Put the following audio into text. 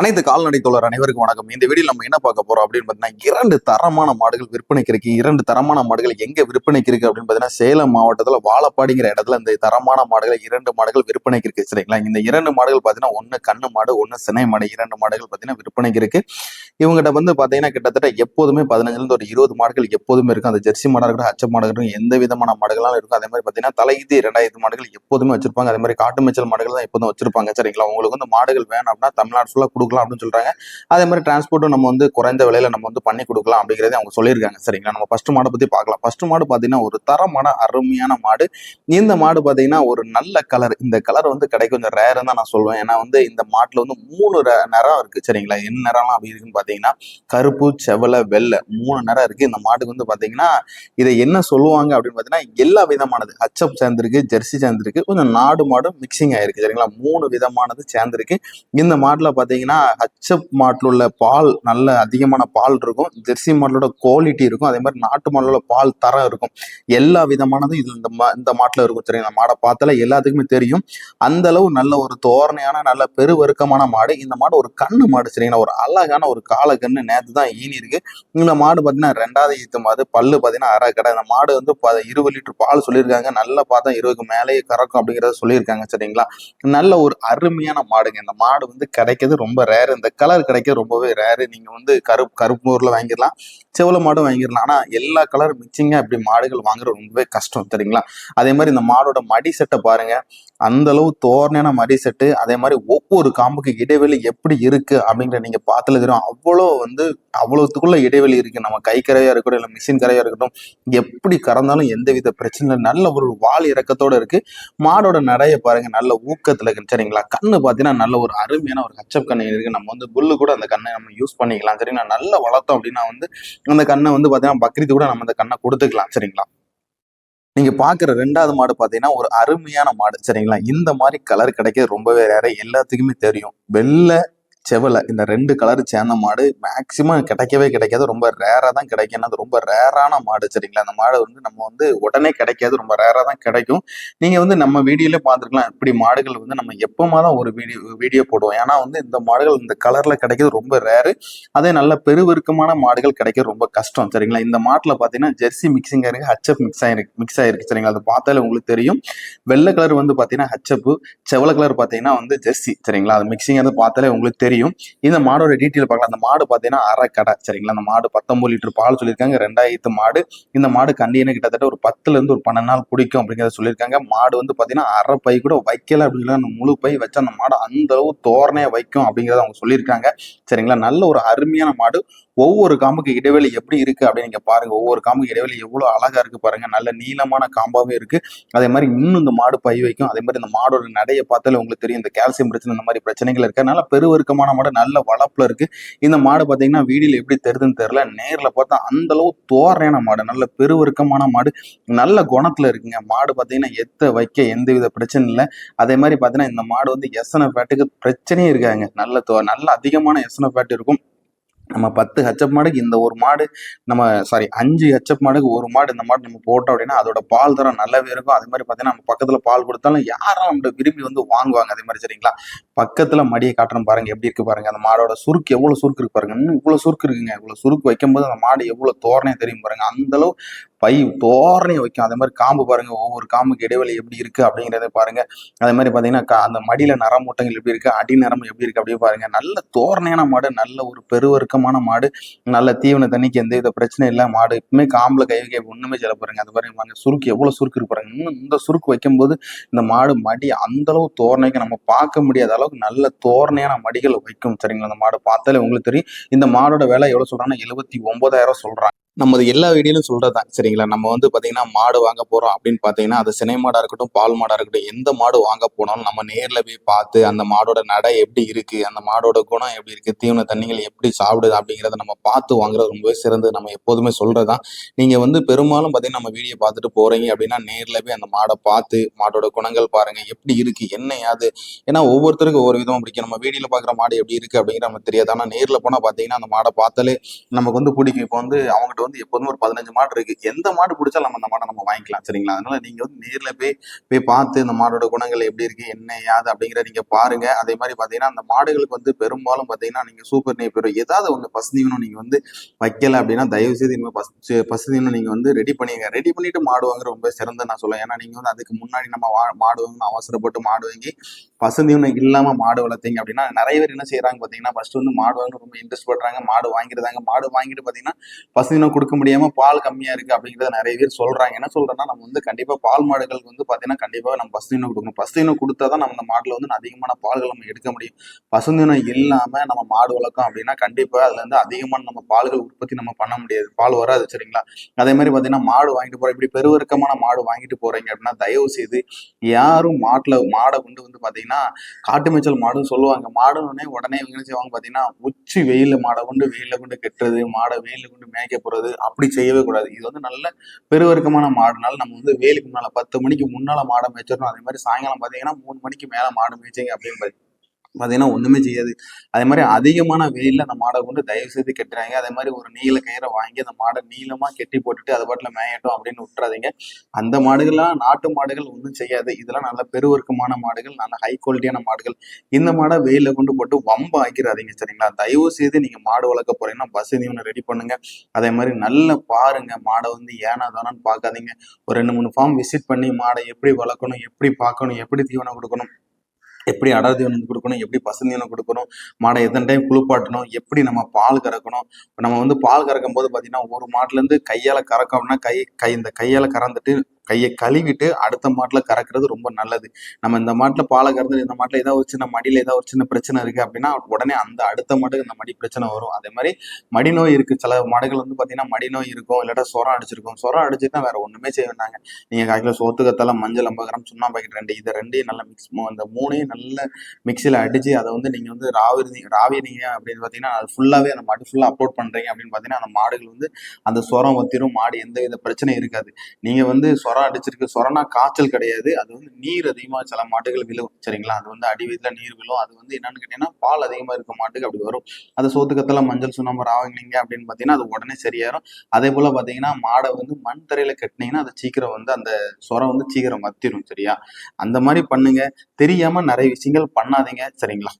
அனைத்து கால்நடை தோழர் அனைவருக்கும் வணக்கம். இந்த வீடியோ நம்ம என்ன பார்க்க போறோம் அப்படின்னு பார்த்தீங்கன்னா இரண்டு தரமான மாடுகள் விற்பனைக்கு இருக்கு. இரண்டு தரமான மாடுகள் எங்க விற்பனைக்கு இருக்கு அப்படின்னு பார்த்தீங்கன்னா சேலம் மாவட்டத்தில் வாழப்பாடிங்கிற இடத்துல இந்த தரமான மாடுகள் இரண்டு மாடுகள் விற்பனைக்கு இருக்கு. சரிங்களா? இந்த இரண்டு மாடுகள் பார்த்தீங்கன்னா ஒன்று கண்ணு மாடு ஒன்று சினை மாடு. இரண்டு மாடுகள் பார்த்தீங்கன்னா விற்பனைக்கு இருக்கு. இவங்ககிட்ட வந்து பார்த்தீங்கன்னா கிட்டத்தட்ட எப்போதுமே பதினஞ்சுலேருந்து ஒரு இருபது மாடுகள் எப்போதுமே இருக்கும். அந்த ஜெர்சி மாடாக இருக்கட்டும் அச்ச மாடாக இருக்கட்டும் எந்த விதமான மாடுகளாலும் இருக்கும். அதே மாதிரி பார்த்தீங்கன்னா தலையீதி ரெண்டாயிரத்து மாடுகள் எப்போதுமே வச்சிருப்பாங்க. அதே மாதிரி காட்டு மேய்ச்சல் மாடுகள் தான் எப்போதும் வச்சிருப்பாங்க. சரிங்களா? உங்களுக்கு வந்து மாடுகள் வேணும் அப்படின்னா தமிழ்நாடு ஃபுல்லாக கொடுக்கலாம் அப்படின்னு சொல்றாங்க. அதே மாதிரி டிரான்ஸ்போர்ட்டும் நம்ம வந்து குறைந்த விலையில நம்ம வந்து பண்ணி கொடுக்கலாம் அப்படிங்கிறத அவங்க சொல்லியிருக்காங்க. சரிங்களா? நம்ம ஃபர்ஸ்ட் மாடை பத்தி பார்க்கலாம். ஃபர்ஸ்ட் மாடு பார்த்தீங்கன்னா ஒரு தரமான அருமையான மாடு. இந்த மாடு பார்த்தீங்கன்னா ஒரு நல்ல கலர் இந்த கலர் வந்து கிடைக்கும் கொஞ்சம் ரேர் தான் நான் சொல்லுவேன் ஏன்னா வந்து இந்த மாட்டில் வந்து மூணு நிறம் இருக்கு. சரிங்களா? என்ன நிறம்லாம் அப்படி இருக்குன்னு பார்த்தீங்கன்னா கருப்பு செவலை வெள்ளை மூணு நிறம் இருக்கு. இந்த மாட்டுக்கு வந்து பார்த்தீங்கன்னா இதை என்ன சொல்லுவாங்க அப்படின்னு பார்த்தீங்கன்னா எல்லா விதமானது. அச்சப் சேர்ந்திருக்கு ஜெர்சி சேர்ந்திருக்கு. கொஞ்சம் நாடு மாடும் மிக்சிங் ஆயிருக்கு. சரிங்களா? மூணு விதமானது சேர்ந்திருக்கு. இந்த மாட்டில் பார்த்தீங்கன்னா பாத்தீங்கன்னா ஹச்சப் மாட்டில் உள்ள பால் நல்ல அதிகமான பால் இருக்கும். ஜெர்சி மாட்டலோட குவாலிட்டி இருக்கும். அதே மாதிரி நாட்டு மாடலோட பால் தரம் இருக்கும். எல்லா விதமானதும் இது இந்த மா இந்த மாட்டுல இருக்கும் சரிங்களா மாடை பார்த்தாலே எல்லாத்துக்குமே தெரியும். அந்த அளவு நல்ல ஒரு தோரணையான நல்ல பெருவருக்கமான மாடு. இந்த மாடு ஒரு கண்ணு மாடு சரிங்களா ஒரு அழகான ஒரு காலக்கண்ணு நேத்து தான் ஈனி இருக்கு. இந்த மாடு பாத்தீங்கன்னா ரெண்டாவது ஈத்து மாடு பல்லு பாத்தீங்கன்னா அரை கடை. இந்த மாடு வந்து இருபது லிட்டர் பால் சொல்லியிருக்காங்க. நல்லா பார்த்தா இருபதுக்கு மேலேயே கறக்கும் அப்படிங்கறத சொல்லியிருக்காங்க சரிங்களா? நல்ல ஒரு அருமையான மாடுங்க. இந்த மாடு வந்து கிடைக்கிறது ரொம்ப ரேர் இந்த கலர் கிடைக்க ரொம்பவே ரேரு நீங்க வந்து கருப்பு கருப்பு ஊர்ல வாங்கிடலாம். செவல மாடும் வாங்கிடலாம். ஆனால் எல்லா கலர் மிக்சிங்கா இப்படி மாடுகள் வாங்குறது ரொம்பவே கஷ்டம் சரிங்களா அதே மாதிரி இந்த மாடோட மடி செட்டை பாருங்க. அந்த அளவு தோரணையான மடி செட்டு அதே மாதிரி ஒவ்வொரு காம்புக்கு இடைவெளி எப்படி இருக்கு அப்படிங்கிற நீங்க பார்த்துல தெரியும் அவ்வளோ வந்து அவ்வளோத்துக்குள்ள இடைவெளி இருக்கு. நம்ம கை கரையா இருக்கட்டும் இல்லை மிஷின் கரையா இருக்கட்டும் எப்படி கறந்தாலும் எந்தவித பிரச்சனை இல்லை. நல்ல ஒரு வால் இறக்கத்தோட இருக்கு. மாடோட நடைய பாருங்க நல்ல ஊக்கத்துல இருக்கு சரிங்களா? கண்ணு பார்த்தீங்கன்னா நல்ல ஒரு அருமையான ஒரு கச்சப் கண்ணு இருக்கு. நம்ம வந்து புல்லு கூட அந்த கண்ணை நம்ம யூஸ் பண்ணிக்கலாம் சரிங்களா? நல்லா வளர்த்தோம் அப்படின்னா வந்து அந்த கண்ணை வந்து பார்த்தீங்கன்னா பக்ரீத்து கூட நம்ம அந்த கண்ணை கொடுத்துக்கலாம் சரிங்களா? நீங்க பாக்குற ரெண்டாவது மாடு பாத்தீங்கன்னா ஒரு அருமையான மாடு சரிங்களா? இந்த மாதிரி கலர் கிடைக்கிறது ரொம்பவே ரேர எல்லாத்துக்குமே தெரியும். வெள்ளை செவலை இந்த ரெண்டு கலர் சேர்ந்த மாடு மேக்சிமம் கிடைக்கவே கிடைக்காது. ரொம்ப ரேராக தான் கிடைக்கும். ஏன்னா அது ரொம்ப ரேரான மாடு சரிங்களா? அந்த மாடு வந்து நம்ம வந்து உடனே கிடைக்காது. ரொம்ப ரேராக தான் கிடைக்கும். நீங்கள் வந்து நம்ம வீடியோலே பார்த்துருக்கலாம். இப்படி மாடுகள் வந்து நம்ம எப்போமா தான் ஒரு வீடியோ வீடியோ போடுவோம். ஏன்னா வந்து இந்த மாடுகள் இந்த கலரில் கிடைக்கிறது ரொம்ப ரேரு அதே நல்ல பெருவெருக்கமான மாடுகள் கிடைக்கிறது ரொம்ப கஷ்டம் சரிங்களா? இந்த மாட்டில் பார்த்தீங்கன்னா ஜெர்சி மிக்சிங் இருக்குது ஹச்எப் மிக்ஸ் ஆயிருக்கு மிக்ஸ் ஆயிருக்கு சரிங்களா? அது பார்த்தாலே உங்களுக்கு தெரியும். வெள்ளை கலர் வந்து பார்த்தீங்கன்னா ஹச்எப் செவல கலர் பார்த்தீங்கன்னா வந்து ஜெர்சி சரிங்களா? அது மிக்சிங் அது பார்த்தாலே உங்களுக்கு தெரியும். இந்த மாடோட டீட்டெயில் பார்க்கலாம். அந்த மாடு பாத்தீங்கன்னா அரை கடை சரிங்களா? அந்த மாடு பத்தொன்பது லிட்டர் பால் சொல்லியிருக்காங்க. ரெண்டாயிரத்து மாடு. இந்த மாடு கண்டியனை கிட்டத்தட்ட ஒரு பத்துல இருந்து ஒரு பன்னெண்டு நாள் குடிக்கும் அப்படிங்கிறத சொல்லியிருக்காங்க. மாடு வந்து பாத்தீங்கன்னா அரை பை கூட வைக்கல அப்படின்னு அந்த முழு பை வச்சு அந்த மாடு அந்த அளவு தோரணையாக வைக்கும் அப்படிங்கிறத அவங்க சொல்லியிருக்காங்க. சரிங்களா? நல்ல ஒரு அருமையான மாடு. ஒவ்வொரு காம்புக்கு இடைவெளி எப்படி இருக்கு அப்படின்னு நீங்க பாருங்க. ஒவ்வொரு காம்புக்கு இடைவெளி எவ்வளவு அழகா இருக்கு பாருங்க. நல்ல நீளமான காம்பாவே இருக்கு. அதே மாதிரி இன்னும் இந்த மாடு பை வைக்கும். அதே மாதிரி இந்த மாடோட நடைய பார்த்தாலே உங்களுக்கு தெரியும். இந்த கால்சியம் பிரச்சனை இந்த மாதிரி பிரச்சனைகள் இருக்கு அதனால பெருவருக்கமான மாடு நல்ல வளப்புல இருக்கு. இந்த மாடு பாத்தீங்கன்னா வீடியில் எப்படி தெரியுதுன்னு தெரியல. நேர்ல பார்த்தா அந்த அளவு தோறையான மாடு நல்ல பெருவருக்கமான மாடு நல்ல குணத்துல இருக்குங்க. மாடு பாத்தீங்கன்னா எத்த வைக்க எந்த வித பிரச்சனை இல்லை. அதே மாதிரி பாத்தீங்கன்னா இந்த மாடு வந்து எஸ்என்எஃப் ஃபேட்டுக்கு பிரச்சனையே இருக்காங்க. நல்ல தோ- நல்ல அதிகமான எஸ்என்எஃப் ஃபேட் இருக்கும். நம்ம பத்து ஹெச்எப் மாடுக்கு இந்த ஒரு மாடு நம்ம சாரி அஞ்சு ஹச்சப் மாடுக்கு ஒரு மாடு இந்த மாடு நம்ம போட்டோம் அப்படின்னா அதோட பால் தரம் நல்லாவே இருக்கும். அதே மாதிரி பார்த்தீங்கன்னா நம்ம பக்கத்தில் பால் கொடுத்தாலும் யாரும் நம்ம விரும்பி வந்து வாங்குவாங்க அதே மாதிரி சரிங்களா? பக்கத்தில் மடியை காட்டுறோம் பாருங்க எப்படி இருக்கு பாருங்க. அந்த மாடோட சுருக்கு எவ்வளோ சுருக்கு இருக்கு பாருங்க. இன்னும் இவ்வளோ சுருக்கு இருக்குங்க. இவ்வளோ சுருக்கு வைக்கும்போது அந்த மாடு எவ்வளோ தோரணையாக தெரியும் பாருங்க. அந்த அளவு பை தோரணையை வைக்கும். அதே மாதிரி காம்பு பாருங்க ஒவ்வொரு காம்புக்கு இடைவெளி எப்படி இருக்கு அப்படிங்கிறத பாருங்க. அதே மாதிரி பாத்தீங்கன்னா அந்த மடியில நரமூட்டங்கள் எப்படி இருக்கு அடி நரம்பு எப்படி இருக்கு அப்படியே பாருங்க. நல்ல தோரணையான மாடு நல்ல ஒரு பெருவருக்கமான மாடு நல்ல தீவன தண்ணிக்கு எந்த வித பிரச்சனையும் இல்லை மாடு. எப்பவுமே காம்புல கை வைக்க ஒண்ணுமே செல்ல பாருங்க. அது பாருங்க பாருங்க சுருக்கு எவ்வளவு சுருக்கு இருக்கு பாருங்க. இன்னும் இந்த சுருக்கு வைக்கும்போது இந்த மாடு மடி அந்த அளவு தோரணைக்கு நம்ம பார்க்க முடியாத அளவுக்கு நல்ல தோரணையான மடிகள் வைக்கும். சரிங்களா? அந்த மாடு பார்த்தாலே உங்களுக்கு தெரியும். இந்த மாடோட விலை எவ்வளவு சொல்றாங்கன்னா எழுபத்தி ஒன்பதாயிரம் சொல்றாங்க. நம்ம எல்லா வீடியோலும் சொல்றதுதான் சரிங்களா? நம்ம வந்து பாத்தீங்கன்னா மாடு வாங்க போறோம் அப்படின்னு பாத்தீங்கன்னா அது சினை மாடா இருக்கட்டும் பால் மாடா இருக்கட்டும் எந்த மாடு வாங்க போனாலும் நம்ம நேர்ல போய் பார்த்து அந்த மாடோட நடை எப்படி இருக்கு அந்த மாடோட குணம் எப்படி இருக்கு தீவன தண்ணிகள் எப்படி சாப்பிடுது அப்படிங்கறத நம்ம பார்த்து வாங்குறது ரொம்பவே சிறந்தது. நம்ம எப்போதுமே சொல்றதுதான். நீங்க வந்து பெரும்பாலும் பாத்தீங்கன்னா நம்ம வீடியோ பார்த்துட்டு போறீங்க அப்படின்னா நேர்ல போய் அந்த மாடை பார்த்து மாடோட குணங்கள் பாருங்க எப்படி இருக்கு என்ன யாது ஏன்னா ஒவ்வொருத்தருக்கும் ஒவ்வொரு விதமா பிடிக்கும். நம்ம வீடியோல பாக்குற மாடு எப்படி இருக்கு அப்படிங்கிற நமக்கு தெரியாது. ஆனா நேர்ல போனா பாத்தீங்கன்னா அந்த மாடை பார்த்தாலே நமக்கு வந்து பிடிக்கும். இப்போ வந்து அவங்ககிட்ட வந்து எப்போதுமே ஒரு பதினஞ்சு மாடு இருக்கு. எந்த மாடு பிடிச்சாலும் நம்ம அந்த மாடை நம்ம வாங்கிக்கலாம் சரிங்களா? அதனால நீங்க வந்து நேர்ல போய் போய் பார்த்து இந்த மாடோட குணங்கள் எப்படி இருக்கு என்ன யாது அப்படிங்கிற நீங்க பாருங்க. அதே மாதிரி பாத்தீங்கன்னா அந்த மாடுகளுக்கு வந்து பெரும்பாலும் பாத்தீங்கன்னா நீங்க சூப்பர் நெய் ஏதாவது ஒன்று பசுதீவனம் நீங்க வந்து வைக்கல அப்படின்னா தயவு செய்து இனிமேல் பசு பசுதீவனம் நீங்க வந்து ரெடி பண்ணிங்க ரெடி பண்ணிட்டு மாடு வாங்குற ரொம்ப சிறந்த நான் சொல்லுவேன் ஏன்னா நீங்க வந்து அதுக்கு முன்னாடி நம்ம வா மாடு வாங்கணும் அவசரப்பட்டு மாடு வாங்கி பசுந்தீவனம் இல்லாம மாடு வளர்த்தீங்க அப்படின்னா நிறைய பேர் என்ன செய்யறாங்க பாத்தீங்கன்னா ஃபர்ஸ்ட் வந்து மாடு வாங்க ரொம்ப இன்ட்ரெஸ்ட் பண்றாங்க மாடு வாங்கிடுறாங்க மாடு வாங்கிட்டு பாத்தீங்கன்னா பசுந்தீவனம் கொடுக்க முடியாம பால் கம்மியா இருக்கு அப்படிங்கறத நிறைய பேர் சொல்றாங்க. என்ன சொல்றேன்னா நம்ம வந்து கண்டிப்பா பால் மாடுகளுக்கு வந்து பாத்தீங்கன்னா கண்டிப்பா நம்ம பசுந்தீவனம் கொடுக்கணும். பசுந்தீவனம் கொடுத்தா தான் நம்ம அந்த மாடுல வந்து அதிகமான பால்கள் நம்ம எடுக்க முடியும். பசுந்தீவனம் இல்லாம நம்ம மாடு வளர்க்கோம் அப்படின்னா கண்டிப்பா அதுல இருந்து அதிகமான நம்ம பால்கள் உற்பத்தி நம்ம பண்ண முடியாது. பால் வராது சரிங்களா? அதே மாதிரி பாத்தீங்கன்னா மாடு வாங்கிட்டு போற இப்படி பெருவர்க்கமான மாடு வாங்கிட்டு போறீங்க அப்படின்னா தயவு செய்து யாரும் மாட்டுல மாடை கொண்டு வந்து பாத்தீங்கன்னா காட்டு மேய்ச்சல் மாடுன்னு சொல்லுவாங்க. மாடுன்னு உடனே இவங்க என்ன செய்வாங்க பாத்தீங்கன்னா உச்சி வெயில மாடை கொண்டு வெயில கொண்டு கெட்டுறது மாடை வெயில கொண்டு மேய்க்க போறது அப்படி செய்யவே கூடாது. இது வந்து நல்ல பெருவர்க்கமான மாடுனால நம்ம வந்து வேலுக்கு முன்னால பத்து மணிக்கு முன்னால மாடை மேய்ச்சிடணும். அதே மாதிரி சாயங்காலம் பாத்தீங்கன்னா மூணு மணிக்கு மேல மாடு மேய்ச்சிங்க அப்படின்னு பார்த்தீங்கன்னா ஒன்றுமே செய்யாது. அதே மாதிரி அதிகமான வெயிலில் அந்த மாடை கொண்டு தயவு செய்து கட்டுறாங்க. அதே மாதிரி ஒரு நீல கயிறை வாங்கி அந்த மாடை நீளமாக கெட்டி போட்டுட்டு அது பாட்டில் மேயட்டும் அப்படின்னு விட்டுறாதீங்க. அந்த மாடுகள்லாம் நாட்டு மாடுகள் ஒன்றும் செய்யாது. இதெல்லாம் நல்ல பெருவர்க்கமான மாடுகள் நல்ல ஹை குவாலிட்டியான மாடுகள். இந்த மாடை வெயிலில் கொண்டு போட்டு வம்பு ஆக்கிறாதீங்க சரிங்களா? தயவு செய்து நீங்கள் மாடு வளர்க்க போறீங்கன்னா பஸ் ஒன்று ரெடி பண்ணுங்க. அதே மாதிரி நல்லா பாருங்க. மாடை வந்து ஏனா தானான்னு பார்க்காதீங்க ஒரு ரெண்டு மூணு ஃபார்ம் விசிட் பண்ணி மாடை எப்படி வளர்க்கணும் எப்படி பார்க்கணும் எப்படி தீவனம் கொடுக்கணும் எப்படி அடர் தீவனம் கொடுக்கணும் எப்படி பசுந்தீவனம் கொடுக்கணும் மாடை எத்தனை டைம் குளிப்பாட்டணும் எப்படி நம்ம பால் கறக்கணும்? நம்ம வந்து பால் கறக்கும் போது பார்த்தீங்கன்னா ஒரு மாட்டுல இருந்து கையால கறக்கணும்னா கை கை இந்த கையால கறந்துட்டு கையை கழுவிட்டு அடுத்த மாட்டில் கறக்கிறது ரொம்ப நல்லது. நம்ம இந்த மாட்டில் பாலை கறந்து இந்த மாட்டில் ஏதாவது ஒரு சின்ன மடியில் ஏதாவது ஒரு சின்ன பிரச்சனை இருக்குது அப்படின்னா உடனே அந்த அடுத்த மாட்டுக்கு இந்த மடி பிரச்சனை வரும். அதே மாதிரி மடி நோய் இருக்குது சில மாடுகள் வந்து பார்த்தீங்கன்னா மடி நோய் இருக்கும் இல்லாட்டா சொரம் அடிச்சிருக்கும். சொரம் அடிச்சுட்டா வேற ஒன்றுமே செய்ய வேண்டாங்க. நீங்கள் கால் கிலோ சோத்து கத்தால மஞ்சள் ஐம்பது கிராம் பாக்கெட் ரெண்டு இதை ரெண்டையும் நல்லா மிக்ஸ் அந்த மூணையும் நல்ல மிக்சியில் அடித்து அதை வந்து நீங்கள் வந்து ராவி ராவினீங்க அப்படின்னு பார்த்தீங்கன்னா அது ஃபுல்லாகவே அந்த மாடு ஃபுல்லாக அப்லோட் பண்ணுறீங்க அப்படின்னு பார்த்தீங்கன்னா அந்த மாடுகள் வந்து அந்த சொரம் ஒத்திரும். மாடு எந்த வித பிரச்சனையும் இருக்காது. நீங்கள் வந்து சொரம் அடிச்சிருக்கு. சொரனா காய்ச்சல் கிடையாது. அது வந்து நீர் அதிகமாக சில மாட்டுகள் விழும். சரிங்களா? அது வந்து அடி வீட்டுல நீர் விழும். அது வந்து என்னன்னு கேட்டீங்கன்னா பால் அதிகமாக இருக்க மாட்டுக்கு அப்படி வரும். அது சோத்துக்கத்தில் மஞ்சள் சுண்ணாம்பு ராவினீங்க அப்படின்னு பார்த்தீங்கன்னா அது உடனே சரியாயிரும். அதே போல் பார்த்தீங்கன்னா மாடை வந்து மண் தரையில் கட்டினீங்கன்னா அது சீக்கிரம் வந்து அந்த சொரம் வந்து சீக்கிரம் மத்திரும் சரியா? அந்த மாதிரி பண்ணுங்க. தெரியாமல் நிறைய விஷயங்கள் பண்ணாதீங்க. சரிங்களா?